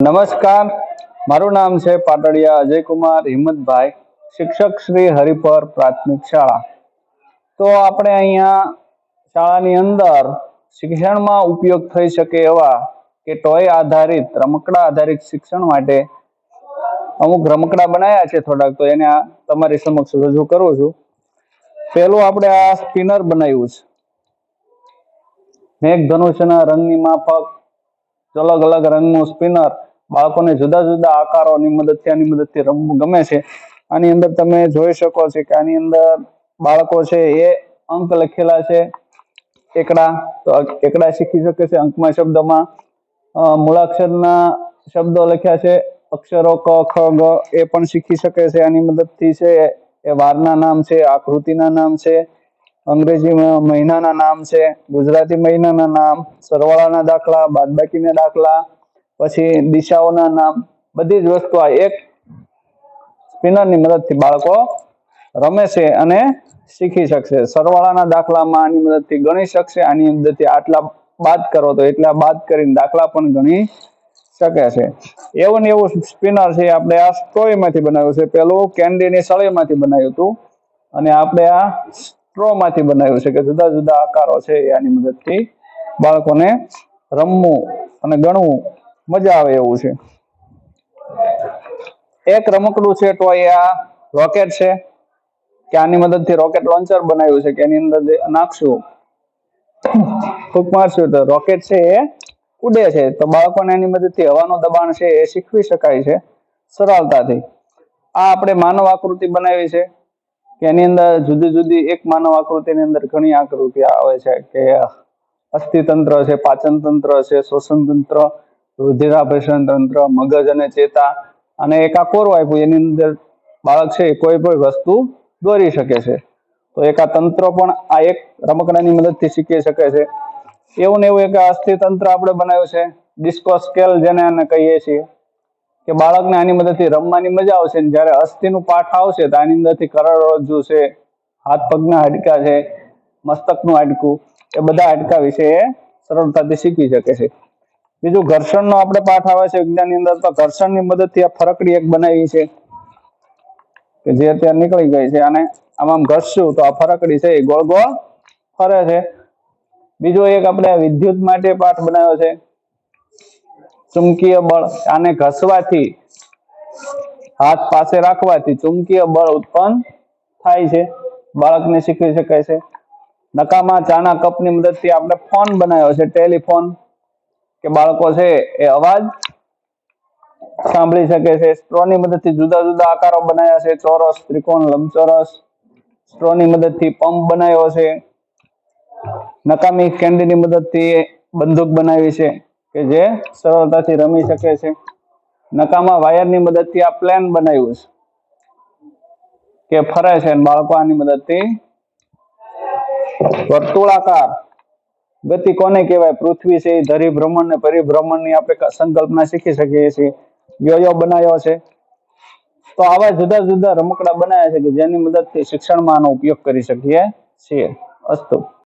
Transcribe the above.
નમસ્કાર. મારું નામ છે પાટડિયા અજયકુમાર હિંમતભાઈ, શિક્ષક શ્રી હરિપર પ્રાથમિક શાળા. તો આપણે અહીંયા શાળાની અંદર શિક્ષણમાં ઉપયોગ થઈ શકે એવા કે ટોય આધારિત, રમકડા આધારિત શિક્ષણ માટે અમુક રમકડા બનાવ્યા છે થોડાક, તો એને તમારી સમક્ષ રજૂ કરું છું. પેલું આપણે આ સ્પિનર બનાવ્યું છે. મેઘ ધનુષના રંગની માફક અલગ અલગ રંગનું સ્પિનર બાળકોને જુદા જુદા આકારોની મદદથી આની મદદથી રમવું ગમે છે. આની અંદર તમે જોઈ શકો છો કે આની અંદર બાળકો છે એ અંક લખેલા છે. એકડા, તો એકડા શીખી શકે છે અંકમાં શબ્દમાં. મૂળાક્ષરના શબ્દો લખ્યા છે. અક્ષરો, ક, ખ, ગ, એ પણ શીખી શકે છે આની મદદથી છે. એ વારના નામ છે, આકૃતિના નામ છે અંગ્રેજીમાં મહિનાના નામ છે, ગુજરાતી મહિનાના નામ, સરવાળાના દાખલા, બાદબાકીના દાખલા પછી દિશાઓના નામ, બધી જ વસ્તુ આ એક સ્પિનરની મદદથી બાળકો રમે છે અને શીખી શકશે. સરવાળાના દાખલામાં આની મદદથી ગણી શકશે, આની મદદથી આટલા બાદ કરો તો એટલા બાદ કરીને દાખલા પણ ગણી શકે છે. એવું ને એવું સ્પિનર છે આપણે આ સ્ટ્રોયમાંથી બનાવ્યું છે. પેલું કેન્ડીની સળીમાંથી બનાવ્યું હતું અને આપણે આ સ્ટ્રોમાંથી બનાવ્યું છે કે જુદા જુદા આકારો છે આની મદદથી બાળકોને રમવું અને ગણવું મજા આવે એવું છે. એક રમકડું છે તો આ રોકેટ છે. કે આની મદદથી રોકેટ લોન્ચર બનાવ્યું છે કે એની અંદર નાખશું. ફૂંક મારશું તો રોકેટ છે એ ઉડે છે. તો બાળકોને એની મદદથી હવાનું દબાણ છે એ શીખવી શકાય છે સરળતાથી. આ આપણે માનવ આકૃતિ બનાવી છે કે એની અંદર જુદી જુદી એક માનવ આકૃતિની અંદર ઘણી આકૃતિ આવે છે કે અસ્થિતંત્ર છે પાચન તંત્ર છે શ્વસન તંત્ર રુધિરાભિસરણ તંત્ર, મગજ અને ચેતા અને એક આ આપ્યું એની અંદર બાળક છે કોઈ પણ વસ્તુ દોરી શકે છે. તો એક આ તંત્ર પણ આ એક રમકડાની મદદથી શીખી શકે છે. એવું ને એવું એક અસ્થિ તંત્ર આપણે બનાવ્યું છે ડિસ્કો સ્કેલ જેને એને કહીએ છીએ. કે બાળકને આની મદદથી રમવાની મજા આવશે ને જ્યારે અસ્થિનું પાઠ આવશે તો આની અંદરથી કરોડરજ્જુ છે, હાથ પગના હાડકા છે, મસ્તકનું હાડકું, એ બધા હાડકા વિશે એ સરળતાથી શીખી શકે છે. બીજું ઘર્ષણનો આપણે પાઠ આવે છે વિજ્ઞાનની અંદર, તો ઘર્ષણની મદદથી આ ફરકડી એક બનાવી છે, કે જે અત્યારે નીકળી ગઈ છે. અને આમાં ઘસશું તો આ ફરકડી છે એ ગોળ ગોળ ફરે છે. બીજો એક આપણે વિદ્યુત માટે પાઠ બનાવ્યો છે. ચુંબકીય બળ, આને ઘસવાથી, હાથ પાસે રાખવાથી ચુંબકીય બળ ઉત્પન્ન થાય છે. બાળકને શીખવી શકાય છે. નકામા ચાના કપની મદદથી આપણે ફોન બનાવ્યો છે, ટેલિફોન. કે બાળકો છે એ અવાજ સાંભળી શકે છે. સ્ટ્રોની મદદથી જુદા જુદા આકારો બનાવ્યા છે. ચોરસ, ત્રિકોણ, લંબચોરસ. સ્ટ્રોની મદદથી પંપ બનાવ્યો છે. નકામી કેન્ડીની મદદથી બંદૂક બનાવી છે કે જે સરળતાથી રમી શકે છે. નકામા વાયરની મદદથી આ પ્લેન બનાવ્યું છે કે ફરે છે બાળકો આની મદદથી વર્તુળાકાર ગતિ કોને કહેવાય? પૃથ્વી છે એ ધરી ભ્રમણ ને પરિભ્રમણની આપણે સંકલ્પના શીખી શકીએ છીએ. યોયો બનાવ્યો છે. તો આવા જુદા જુદા રમકડા બનાવ્યા છે કે જેની મદદથી શિક્ષણમાં આનો ઉપયોગ કરી શકીએ છીએ. અસ્તુ.